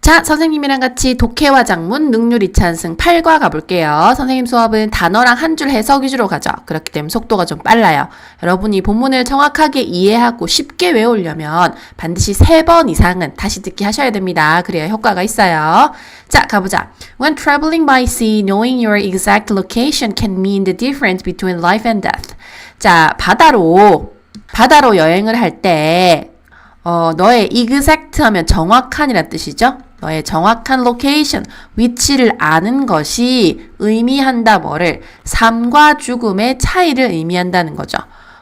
자, 선생님이랑 같이 독해와 작문, 능률 이찬승 8과 가볼게요. 선생님 수업은 단어랑 한 줄 해석 위주로 가죠. 그렇기 때문에 속도가 좀 빨라요. 여러분이 본문을 정확하게 이해하고 쉽게 외우려면 반드시 세번 이상은 다시 듣기 하셔야 됩니다. 그래야 효과가 있어요. 자, 가보자. When traveling by sea, knowing your exact location can mean the difference between life and death. 자, 바다로, 바다로 여행을 할 때, 어, 너의 exact 하면 정확한이란 뜻이죠. 너의 정확한 로케이션, 위치를 아는 것이 의미한다 뭐를 삶과 죽음의 차이를 의미한다는 거죠.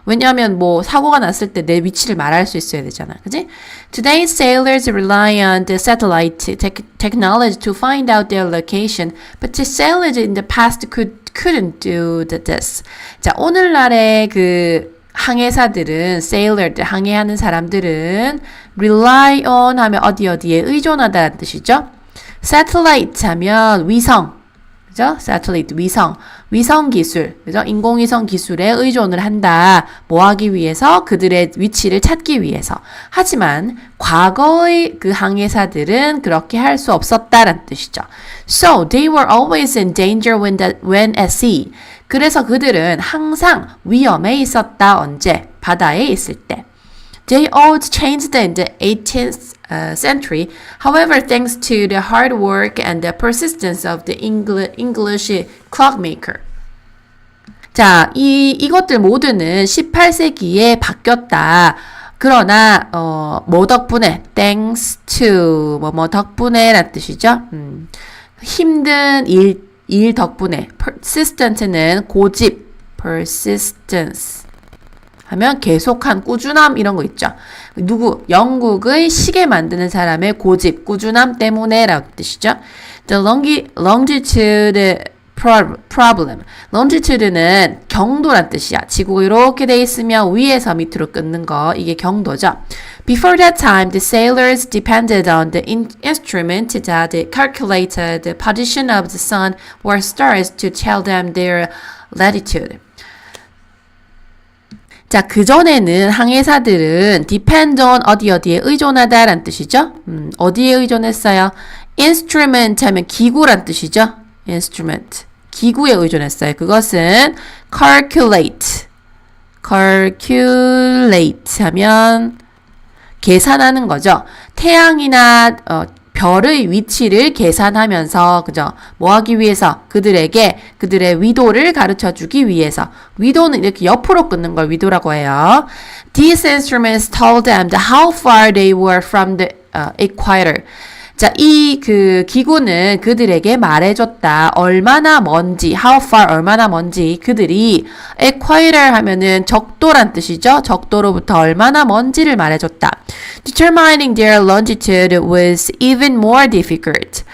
왜냐하면 뭐 사고가 났을 때 내 위치를 말할 수 있어야 되잖아. 그지? Today sailors rely on the satellite tech- technology to find out their location, but the sailors in the past could couldn't do this. 자, 오늘날의 그 항해사들은 sailor들 항해하는 사람들은 rely on 하면 어디 어디에 의존하다는 뜻이죠. satellite 하면 위성 그죠? satellite 위성 위성 기술 그죠? 인공위성 기술에 의존을 한다. 뭐 하기 위해서 그들의 위치를 찾기 위해서. 하지만 과거의 그 항해사들은 그렇게 할 수 없었다라는 뜻이죠. So they were always in danger when the, when at sea. 그래서 그들은 항상 위험에 있었다. 언제? 바다에 있을 때. They all changed in the 18th uh, century. However, thanks to the hard work and the persistence of the Engli- English clockmaker. 자, 이, 이것들 모두는 18세기에 바뀌었다. 그러나, 어, 뭐 덕분에, thanks to, 뭐, 뭐 덕분에, 라는 뜻이죠. 음, 힘든 일, 일 덕분에, persistent는 고집, persistence. 하면 계속한 꾸준함 이런 거 있죠. 누구 영국의 시계 만드는 사람의 고집, 꾸준함 때문에라고 뜻이죠. The longi, longitude problem. longitude는 경도란 뜻이야. 지구가 이렇게 돼 있으면 위에서 밑으로 끊는 거 이게 경도죠. Before that time, the sailors depended on the in- instrument that calculated the position of the sun or stars to tell them their latitude. 자, 그전에는 항해사들은 depend on 어디 어디에 의존하다란 뜻이죠. 음, 어디에 의존했어요? instrument 하면 기구란 뜻이죠. instrument. 기구에 의존했어요. 그것은 calculate. calculate 하면 계산하는 거죠. 태양이나 어, 별의 위치를 계산하면서 그죠? 뭐 하기 위해서 그들에게 그들의 위도를 가르쳐 주기 위해서 위도는 이렇게 옆으로 끊는 걸 위도라고 해요. These instruments told them how far they were from the uh, equator. 자, 이 그 기구는 그들에게 말해줬다. 얼마나 먼지, how far, 얼마나 먼지. 그들이 equator 하면은 적도란 뜻이죠. 적도로부터 얼마나 먼지를 말해줬다. Determining their longitude was even more difficult.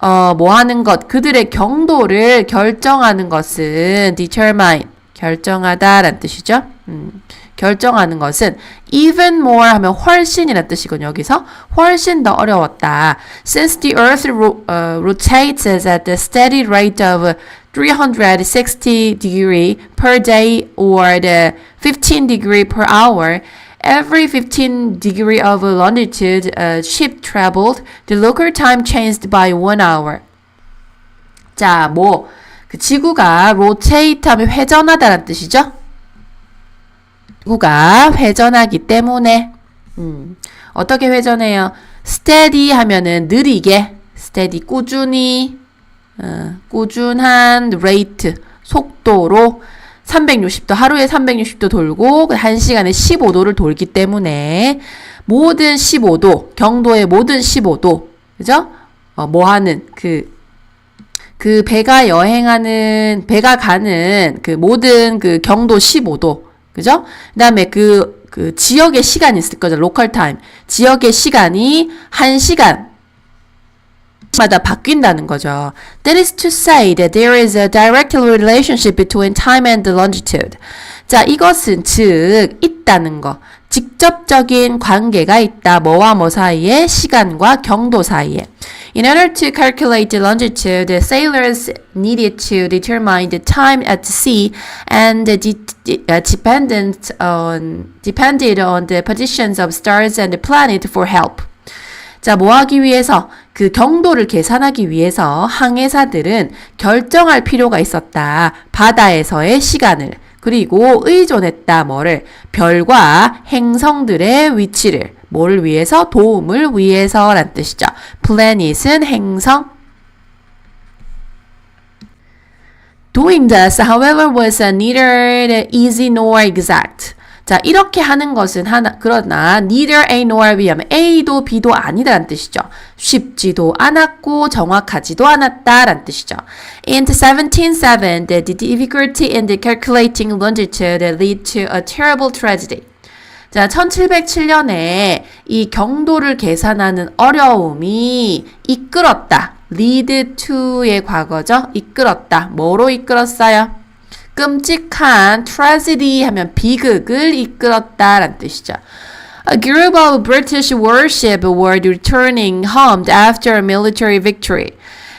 어, 뭐 하는 것, 그들의 경도를 결정하는 것은 determine, 결정하다란 뜻이죠. 음, 결정하는 것은 even more 하면 훨씬이란 뜻이군요. 여기서 훨씬 더 어려웠다. Since the earth ro, uh, rotates at the steady rate of 360 degree per day or the 15 degree per hour, every 15 degree of longitude a ship traveled, the local time changed by one hour. 자, 뭐, 그 지구가 rotate 하면 회전하다는 뜻이죠? 지구가 회전하기 때문에, 음, 어떻게 회전해요? steady 하면은 느리게, steady 꾸준히, 어, 꾸준한 rate, 속도로 360도, 하루에 360도 돌고, 1시간에 15도를 돌기 때문에, 모든 15도, 경도의 모든 15도, 그죠? 어, 뭐 하는, 그, 그 배가 여행하는, 배가 가는 그 모든 그 경도 15도, 그죠? 그 다음에 그, 그 지역의 시간이 있을 거죠. 로컬 타임. 지역의 시간이 1시간, 마다 바뀐다는 거죠. That is to say that there is a direct relationship between time and longitude. 자, 이것은 즉 있다는 거. 직접적인 관계가 있다. 뭐와 뭐 사이에 시간과 경도 사이에. In order to calculate the longitude, the sailors needed to determine the time at sea and de- de- uh, dependent on depended on the positions of stars and the planet for help. 자, 뭐 하기 위해서? 그 경도를 계산하기 위해서 항해사들은 결정할 필요가 있었다. 바다에서의 시간을. 그리고 의존했다. 뭐를? 별과 행성들의 위치를. 뭘 위해서? 도움을 위해서 란 뜻이죠. planet은 행성. Doing this, however, was neither easy nor exact. 자, 이렇게 하는 것은 하나, 그러나 neither A nor B 하면 A도 B도 아니다란 뜻이죠. 쉽지도 않았고 정확하지도 않았다란 뜻이죠. In 1707, the difficulty in the calculating longitude led to a terrible tragedy. 자, 1707년에 이 경도를 계산하는 어려움이 이끌었다. lead to의 과거죠. 이끌었다. 뭐로 이끌었어요? 끔찍한 tragedy 하면 비극을 이끌었다라는 뜻이죠. A group of British warship were returning home after a military victory.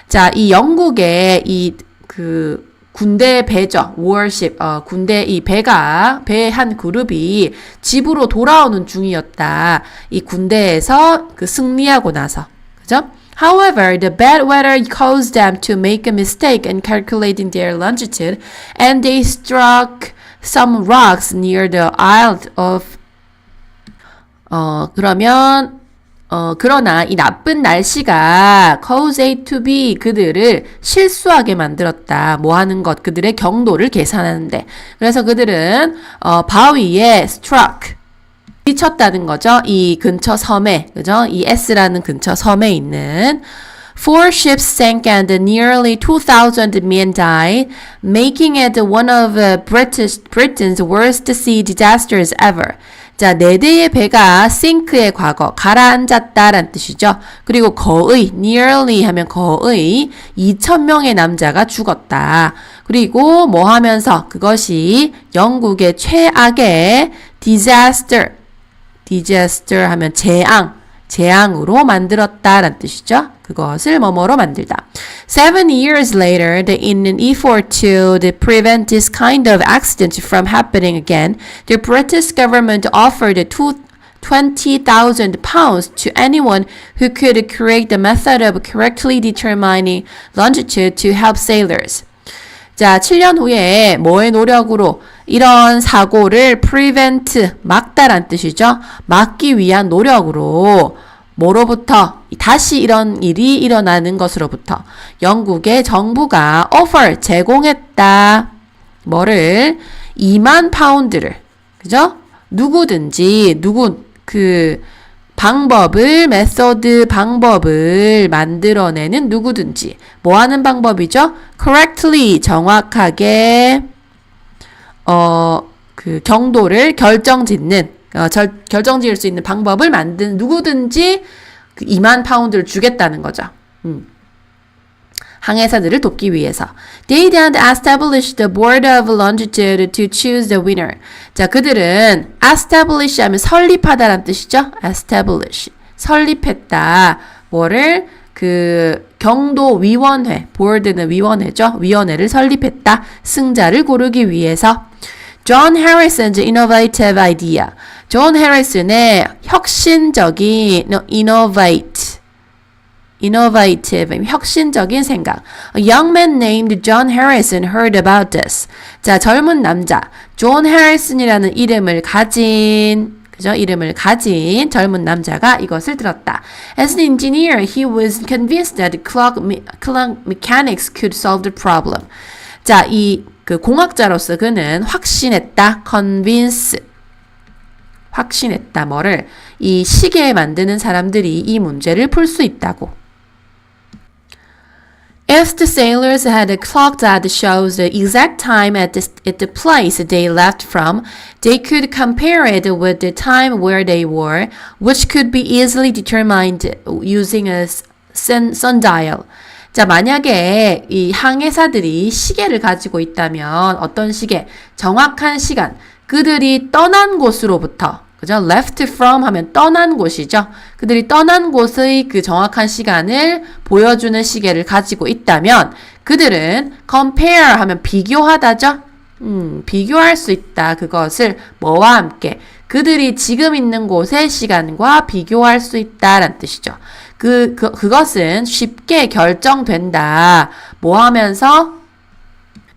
자, 이 영국의 이 그 군대 배죠. warship, 어, 군대 이 배가, 배한 그룹이 집으로 돌아오는 중이었다. 이 군대에서 그 승리하고 나서. 그죠? However, the bad weather caused them to make a mistake in calculating their longitude, and they struck some rocks near the Isle of 어, 그러면, 어, 그러나 이 나쁜 날씨가 cause A to B 그들을 실수하게 만들었다. 뭐 하는 것, 그들의 경도를 계산하는데. 그래서 그들은, 어, 바위에 struck. 미쳤다는 거죠. 이 근처 섬에, 그죠? 이 S라는 근처 섬에 있는 Four ships sank and nearly 2,000 men died, making it one of uh, British, Britain's worst sea disasters ever. 자, 네 대의 배가 sink의 과거, 가라앉았다란 뜻이죠. 그리고 거의, nearly 하면 거의 2,000명의 남자가 죽었다. 그리고 뭐 하면서 그것이 영국의 최악의 disaster, disaster 하면 재앙, 재앙으로 만들었다란 뜻이죠. 그것을 뭐뭐로 만들다. Seven years later, the, in an effort to prevent this kind of accident from happening again, the British government offered two 20,000 pounds to anyone who could create the method of correctly determining longitude to help sailors. 자, 7년 후에 뭐의 노력으로 이런 사고를 prevent, 막다란 뜻이죠. 막기 위한 노력으로 뭐로부터 다시 이런 일이 일어나는 것으로부터 영국의 정부가 offer, 제공했다. 뭐를? 2만 파운드를. 그죠? 누구든지, 누구, 그, 방법을, 메서드 방법을 만들어내는 누구든지. 뭐 하는 방법이죠? correctly, 정확하게, 어, 그 경도를 결정 짓는, 어, 절, 결정 지을 수 있는 방법을 만든 누구든지 그 2만 파운드를 주겠다는 거죠. 음. 항해사들을 돕기 위해서. They then established the Board of Longitude to choose the winner. 자, 그들은 establish 하면 설립하다라는 뜻이죠. establish. 설립했다. 뭐를? 그 경도 위원회, 보드는 위원회죠. 위원회를 설립했다. 승자를 고르기 위해서. John Harrison's innovative idea. 존 해리슨의 혁신적인 no, innovate innovative, 혁신적인 생각. A young man named John Harrison heard about this. 자, 젊은 남자, 존 해리슨이라는 이름을 가진, 그죠? 이름을 가진 젊은 남자가 이것을 들었다. As an engineer, he was convinced that clock, me, clock mechanics could solve the problem. 자, 이 그 공학자로서 그는 확신했다. convince. 확신했다. 뭐를? 이 시계 만드는 사람들이 이 문제를 풀 수 있다고. If the sailors had a clock that shows the exact time at the, at the place they left from, they could compare it with the time where they were, which could be easily determined using a sun, sundial. 자, 만약에 이 항해사들이 시계를 가지고 있다면 어떤 시계? 정확한 시간. 그들이 떠난 곳으로부터 그죠? left from 하면 떠난 곳이죠. 그들이 떠난 곳의 그 정확한 시간을 보여주는 시계를 가지고 있다면 그들은 compare 하면 비교하다죠. 음, 비교할 수 있다. 그것을 뭐와 함께 그들이 지금 있는 곳의 시간과 비교할 수 있다라는 뜻이죠. 그, 그 그것은 쉽게 결정된다. 뭐 하면서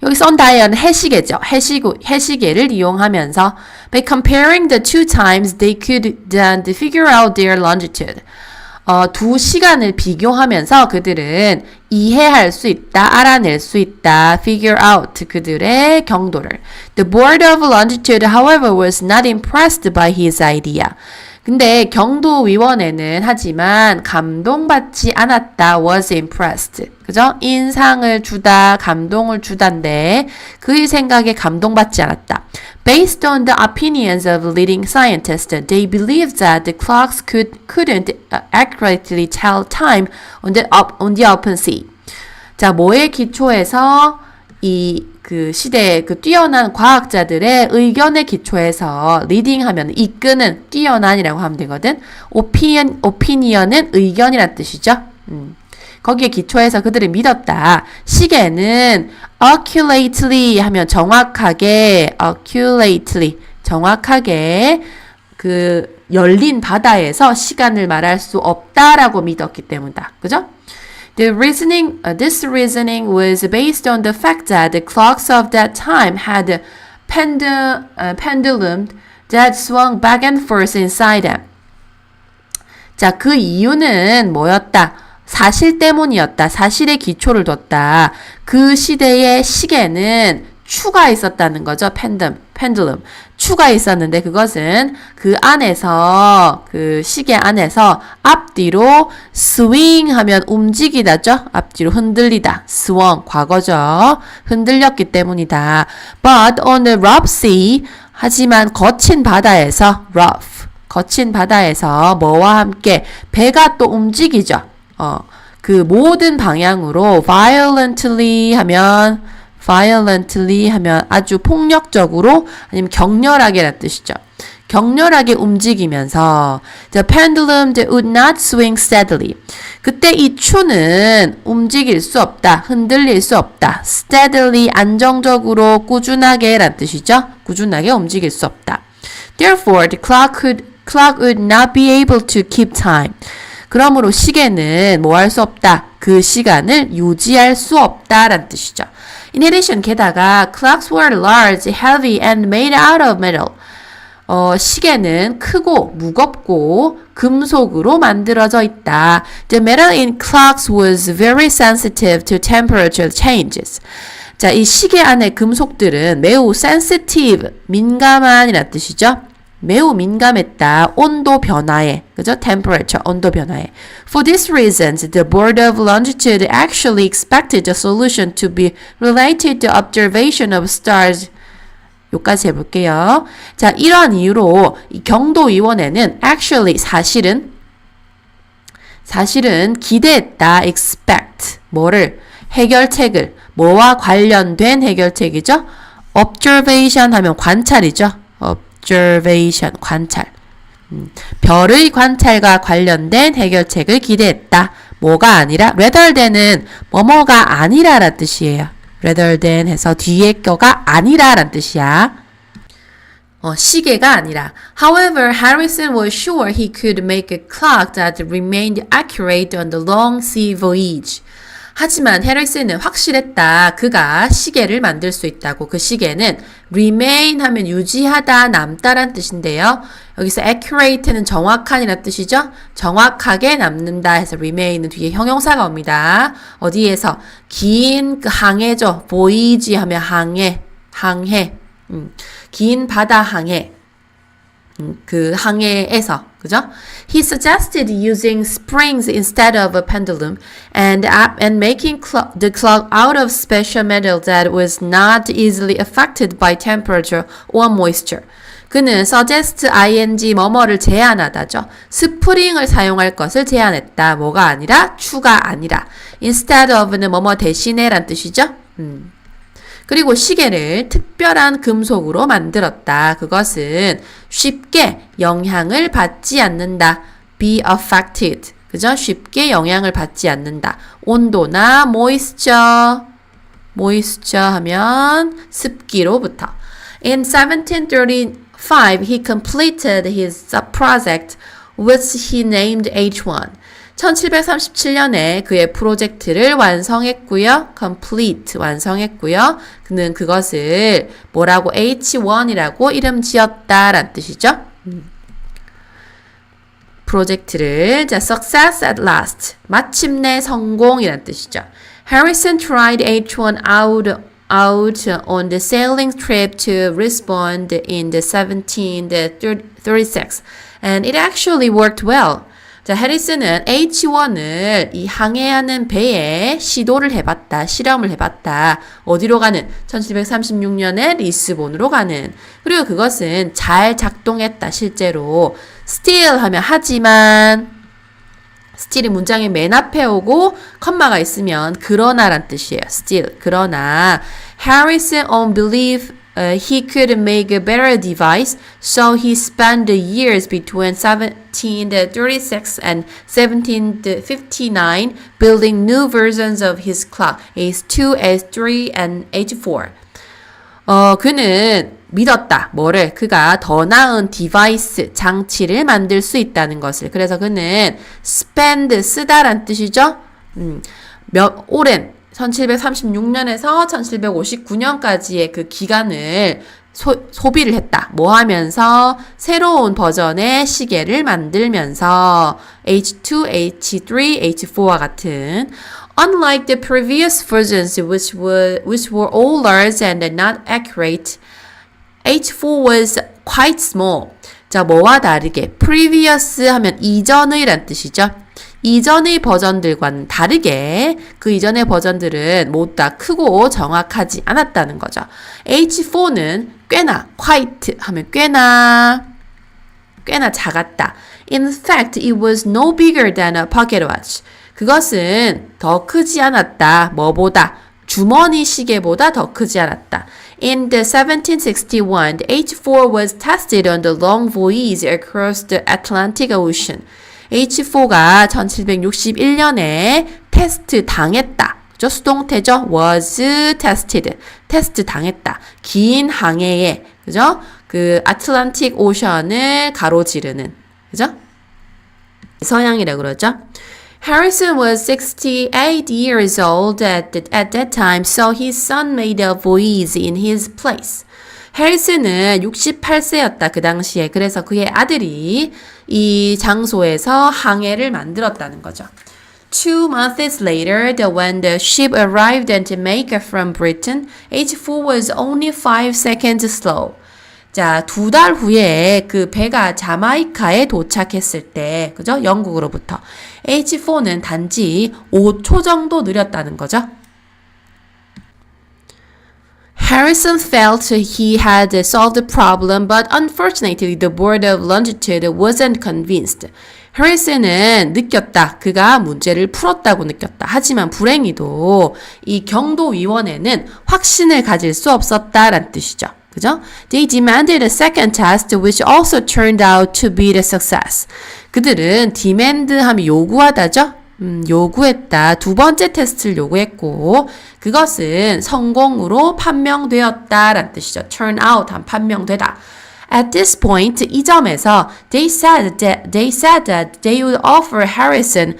여기 썬다이어는 해시계죠. 해시계, 해시계를 이용하면서 by comparing the two times they could then figure out their longitude. 어, 두 시간을 비교하면서 그들은 이해할 수 있다, 알아낼 수 있다, figure out 그들의 경도를. The board of longitude, however, was not impressed by his idea. 근데 경도위원회는 하지만 감동받지 않았다, was impressed. 그죠? 인상을 주다, 감동을 주단데 그의 생각에 감동받지 않았다. Based on the opinions of leading scientists, they believed that the clocks could, couldn't accurately tell time on the, op, on the open sea. 자, 뭐에 기초해서 이 그 시대의 그 뛰어난 과학자들의 의견에 기초해서 리딩 하면 이끄는 뛰어난이라고 하면 되거든. 오피니언 오피니언은 의견이란 뜻이죠. 음. 거기에 기초해서 그들을 믿었다. 시계는 accurately 하면 정확하게 accurately 정확하게 그 열린 바다에서 시간을 말할 수 없다라고 믿었기 때문이다. 그죠? The reasoning, uh, this reasoning was based on the fact that the clocks of that time had pendu, uh, pendulum that swung back and forth inside them. 자, 그 이유는 뭐였다? 사실 때문이었다. 사실에 기초를 뒀다. 그 시대의 시계는 추가 있었다는 거죠. 펜덤, 펜들럼. 추가 있었는데 그것은 그 안에서 그 시계 안에서 앞뒤로 스윙 하면 움직이다죠. 앞뒤로 흔들리다. 스원 과거죠. 흔들렸기 때문이다. But on the rough sea 하지만 거친 바다에서 rough 거친 바다에서 뭐와 함께 배가 또 움직이죠. 어, 그 모든 방향으로 violently 하면 violently 하면 아주 폭력적으로 아니면 격렬하게라는 뜻이죠. 격렬하게 움직이면서 the pendulum would not swing steadily. 그때 이 추는 움직일 수 없다, 흔들릴 수 없다. steadily 안정적으로 꾸준하게란 뜻이죠. 꾸준하게 움직일 수 없다. Therefore, the clock could clock would not be able to keep time. 그러므로 시계는 뭐 할 수 없다. 그 시간을 유지할 수 없다라는 뜻이죠. In addition, 게다가 clocks were large, heavy, and made out of metal. 어, 시계는 크고 무겁고 금속으로 만들어져 있다. The metal in clocks was very sensitive to temperature changes. 자, 이 시계 안의 금속들은 매우 sensitive, 민감한이라는 뜻이죠. 매우 민감했다. 온도 변화에. 그죠? temperature, 온도 변화에. For these reasons, the Board of Longitude actually expected the solution to be related to observation of stars. 요까지 해볼게요. 자, 이러한 이유로 이 경도위원회는 actually 사실은 사실은 기대했다. expect 뭐를 해결책을 뭐와 관련된 해결책이죠? observation 하면 관찰이죠. Observation 관찰. 음, 별의 관찰과 관련된 해결책을 기대했다. 뭐가 아니라 rather than은 뭐뭐가 아니라란 뜻이에요. rather than 해서 뒤에 거가 아니라란 뜻이야. 어, 시계가 아니라. However, Harrison was sure he could make a clock that remained accurate on the long sea voyage. 하지만 해리슨은 확실했다. 그가 시계를 만들 수 있다고. 그 시계는 remain 하면 유지하다, 남다란 뜻인데요. 여기서 accurate는 정확한이라는 뜻이죠. 정확하게 남는다 해서 remain은 뒤에 형용사가 옵니다. 어디에서? 긴 그 항해죠. voyage 하면 항해, 항해. 음, 긴 바다 항해. 음, 그 항해에서 그죠? He suggested using springs instead of a pendulum and and making cl the clock out of special metal that was not easily affected by temperature or moisture. 그는 suggest ing 뭐뭐를 제안하다죠. 스프링을 사용할 것을 제안했다. 뭐가 아니라 추가 아니라 instead of는 뭐뭐 대신에 란 뜻이죠. 음. 그리고 시계를 특별한 금속으로 만들었다. 그것은 쉽게 영향을 받지 않는다. be affected. 그죠? 쉽게 영향을 받지 않는다. 온도나 moisture, moisture 하면 습기로부터. In 5. He completed his sub-project which he named H1. 1737년에 그의 프로젝트를 완성했고요. complete 완성했고요. 그는 그것을 뭐라고 H1이라고 이름 지었다라는 뜻이죠. 음. 프로젝트를 자 success at last 마침내 성공이란 뜻이죠. Harrison tried H1 out out on the sailing trip to respond in the 1736 and it actually worked well. 자, 해리스는 H1을 이 항해하는 배에 시도를 해봤다, 실험을 해봤다. 어디로 가는? 1736년에 리스본으로 가는. 그리고 그것은 잘 작동했다, 실제로. still 하면 하지만, still이 문장의 맨 앞에 오고 컴마가 있으면 그러나란 뜻이에요. still 그러나 Harrison on belief he could make a better device, so he spent the years between 1736 and 1759 building new versions of his clock, H2, H3, and H4. 어, 그는 믿었다. 뭐를? 그가 더 나은 디바이스, 장치를 만들 수 있다는 것을. 그래서 그는 spend, 쓰다란 뜻이죠? 음, 몇, 오랜, 1736년에서 1759년까지의 그 기간을 소, 소비를 했다. 뭐 하면서 새로운 버전의 시계를 만들면서 H2, H3, H4와 같은 Unlike the previous versions which were which were all large and not accurate, H4 was quite small. 자, 뭐와 다르게 previous 하면 이전의란 뜻이죠. 이전의 버전들과는 다르게 그 이전의 버전들은 모두 다 크고 정확하지 않았다는 거죠. H4는 꽤나 quite 하면 꽤나 꽤나 작았다. In fact, it was no bigger than a pocket watch. 그것은 더 크지 않았다. 뭐보다? 주머니 시계보다 더 크지 않았다. In the 1761, the H4 was tested on the long voyage across the Atlantic Ocean. H4가 1761년에 테스트 당했다. 저 수동태죠? was tested. 테스트 당했다. 긴 항해에, 그죠? 그 아틀란틱 오션을 가로지르는, 그죠? 서양이라 그러죠? Harrison was 68 years old at, at that time, so his son made a voyage in his place. 해리스는 68세였다, 그 당시에. 그래서 그의 아들이 이 장소에서 항해를 만들었다는 거죠. Two months later, when the ship arrived at Jamaica from Britain, H4 was only five seconds slow. 자, 두 달 후에 그 배가 자마이카에 도착했을 때, 그죠? 영국으로부터. H4는 단지 5초 정도 느렸다는 거죠. Harrison felt he had solved the problem, but unfortunately the Board of Longitude wasn't convinced. 해리슨은 느꼈다. 그가 문제를 풀었다고 느꼈다. 하지만 불행히도 이 경도위원회는 확신을 가질 수 없었다란 뜻이죠. 그죠? They demanded a second test which also turned out to be the success. 그들은 demand 하면 요구하다죠? 음, 요구했다. 두 번째 테스트를 요구했고 그것은 성공으로 판명되었다라는 뜻이죠. turn out 한 판명되다. At this point, 이 점에서 they said that they said that they would offer Harrison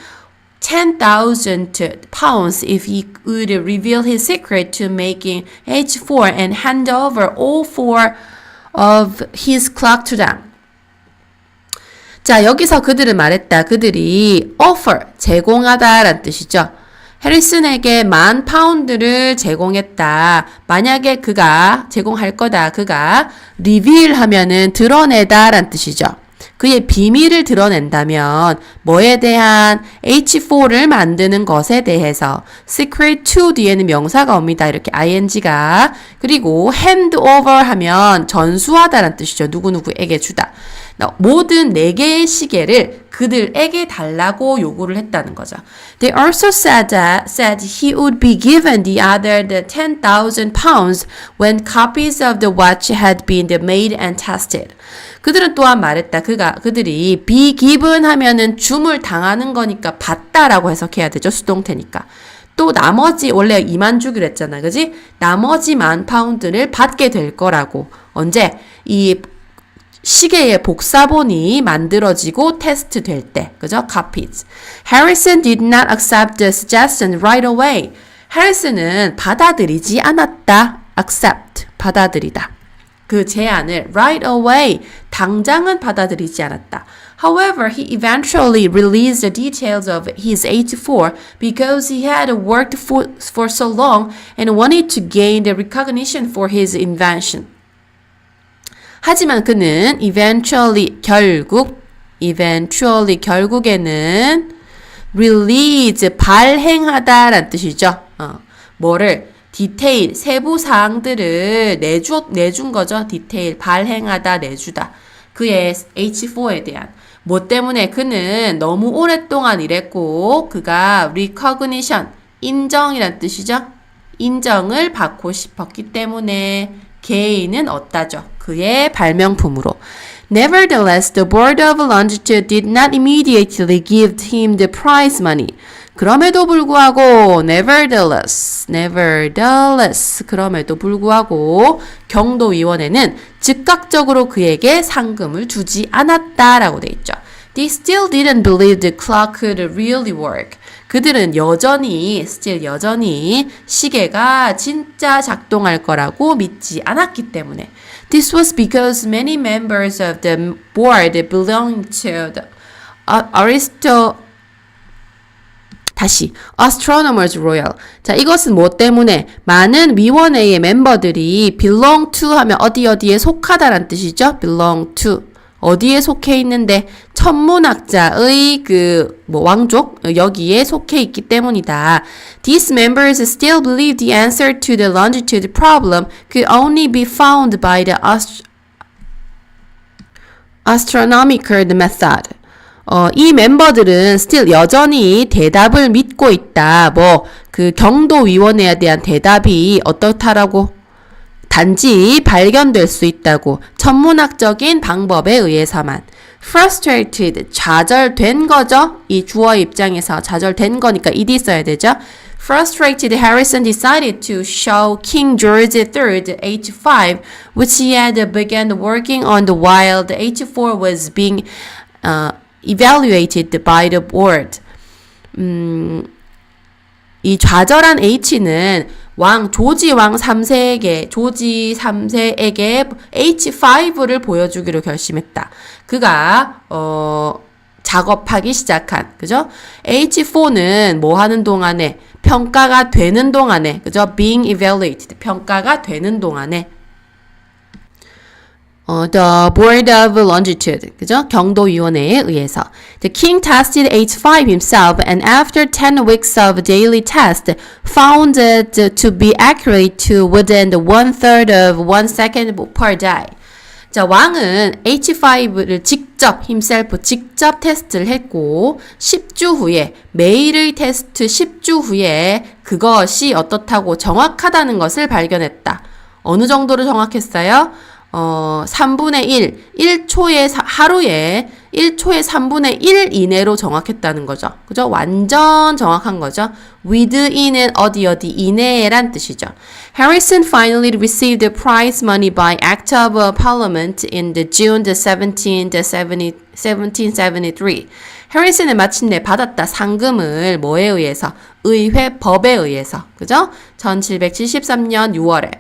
10,000 pounds if he would reveal his secret to making H4 and hand over all four of his clock to them. 자, 여기서 그들은 말했다. 그들이 offer, 제공하다 라는 뜻이죠. 해리슨에게 만 파운드를 제공했다. 만약에 그가 제공할 거다. 그가 리빌 하면은 드러내다 라는 뜻이죠. 그의 비밀을 드러낸다면 뭐에 대한 H4를 만드는 것에 대해서 secret to 뒤에는 명사가 옵니다. 이렇게 ing가 그리고 hand over 하면 전수하다라는 뜻이죠. 누구누구에게 주다. 모든 네 개의 시계를 그들에게 달라고 요구를 했다는 거죠. They also said that said he would be given the other the 10,000 pounds when copies of the watch had been made and tested. 그들은 또한 말했다. 그가 그들이 be given 하면은 줌을 당하는 거니까 받다라고 해석해야 되죠. 수동태니까. 또 나머지 원래 2만 주기로 했잖아. 그지? 나머지 만 파운드를 받게 될 거라고. 언제? 이 시계의 복사본이 만들어지고 테스트 될 때, 그죠? copies. Harrison did not accept the suggestion right away. 해리슨은 받아들이지 않았다. accept, 받아들이다. 그 제안을 right away, 당장은 받아들이지 않았다. However, he eventually released the details of his 84 because he had worked for, for so long and wanted to gain the recognition for his invention. 하지만 그는 eventually 결국 eventually 결국에는 release 발행하다란 뜻이죠. 어, 뭐를 디테일 세부 사항들을 내주 내준 거죠. 디테일 발행하다 내주다. 그의 H4에 대한 뭐 때문에 그는 너무 오랫동안 일했고 그가 recognition 인정이란 뜻이죠. 인정을 받고 싶었기 때문에 개인은 얻다죠. 그의 발명품으로. Nevertheless, the board of longitude did not immediately give him the prize money. 그럼에도 불구하고 nevertheless, nevertheless 그럼에도 불구하고 경도위원회는 즉각적으로 그에게 상금을 주지 않았다라고 돼 있죠. They still didn't believe the clock could really work. 그들은 여전히 still 여전히 시계가 진짜 작동할 거라고 믿지 않았기 때문에 This was because many members of the board belonged to the Aristo 다시 Astronomers Royal. 자, 이것은 뭐 때문에 많은 위원회의 멤버들이 belong to 하면 어디 어디에 속하다란 뜻이죠. belong to. 어디에 속해 있는데 천문학자의 그 뭐 왕족 여기에 속해 있기 때문이다. These members still believe the answer to the longitude problem could only be found by the ast astronomical method. 어, 이 멤버들은 still 여전히 대답을 믿고 있다. 뭐, 그 경도위원회에 대한 대답이 어떻다라고? 단지 발견될 수 있다고. 천문학적인 방법에 의해서만. frustrated, 좌절된 거죠? 이 주어 입장에서 좌절된 거니까 ed 써야 되죠? Frustrated, Harrison decided to show King George III H5, which he had begun working on the while the H4 was being uh, evaluated by the board. 음, 이 좌절한 H는 왕 조지 왕 3세에게 조지 3세에게 H5를 보여주기로 결심했다. 그가 어 작업하기 시작한 그죠? H4는 뭐 하는 동안에 평가가 되는 동안에 그죠? being evaluated 평가가 되는 동안에 어, the Board of Longitude, 그죠? 경도위원회에 의해서. The king tested H5 himself and after 10 weeks of daily test found it to be accurate to within one third of one second per day. 자, 왕은 H5를 직접, himself 직접 테스트를 했고, 10주 후에, 매일의 테스트 10주 후에 그것이 어떻다고 정확하다는 것을 발견했다. 어느 정도로 정확했어요? 어, 3분의 1, 1초에, 하루에 1초에 3분의 1 이내로 정확했다는 거죠. 그죠? 완전 정확한 거죠. within은 어디 어디 이내란 뜻이죠. Harrison finally received the prize money by act of parliament in the June the 17th, 1773. 해리슨은 마침내 받았다 상금을 뭐에 의해서? 의회 법에 의해서. 그죠? 1773년 6월에.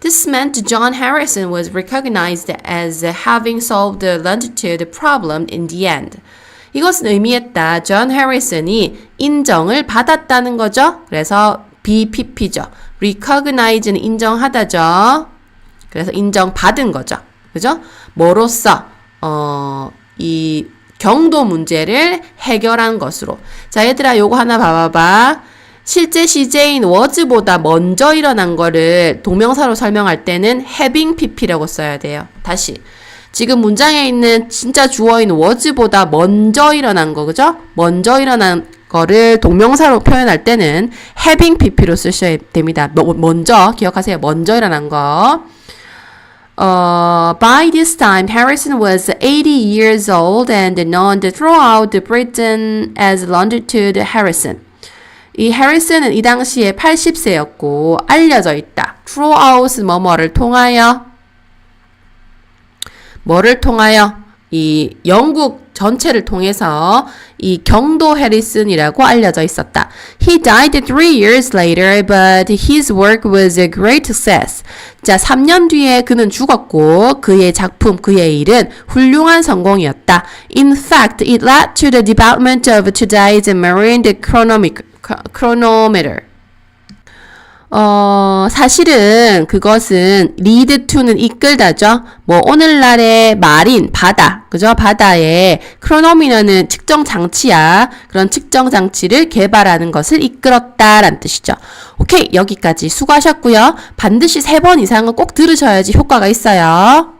This meant John Harrison was recognized as having solved the longitude problem in the end. 이것은 의미했다. 존 해리슨이 인정을 받았다는 거죠. 그래서 BPP죠. recognize는 인정하다죠. 그래서 인정받은 거죠. 그죠? 뭐로써 어, 이 경도 문제를 해결한 것으로. 자, 얘들아 요거 하나 봐봐봐. 실제 시제인 was보다 먼저 일어난 거를 동명사로 설명할 때는 having pp라고 써야 돼요. 다시. 지금 문장에 있는 진짜 주어인 was보다 먼저 일어난 거, 그죠? 먼저 일어난 거를 동명사로 표현할 때는 having pp로 쓰셔야 됩니다. 먼저, 기억하세요. 먼저 일어난 거. Uh, by this time, Harrison was 80 years old and known throughout Britain as Longitude Harrison. 이 해리슨은 이 당시에 80세였고 알려져 있다. throughout 뭐뭐를 통하여 뭐를 통하여 이 영국 전체를 통해서 이 경도 해리슨이라고 알려져 있었다. He died three years later, but his work was a great success. 자, 3년 뒤에 그는 죽었고 그의 작품, 그의 일은 훌륭한 성공이었다. In fact, it led to the development of today's marine chronomic, chronometer. 어, 사실은 그것은 lead to는 이끌다죠. 뭐 오늘날의 마린 바다, 그죠? 바다에 크로노미너는 측정 장치야. 그런 측정 장치를 개발하는 것을 이끌었다라는 뜻이죠. 오케이, 여기까지 수고하셨고요. 반드시 세 번 이상은 꼭 들으셔야지 효과가 있어요.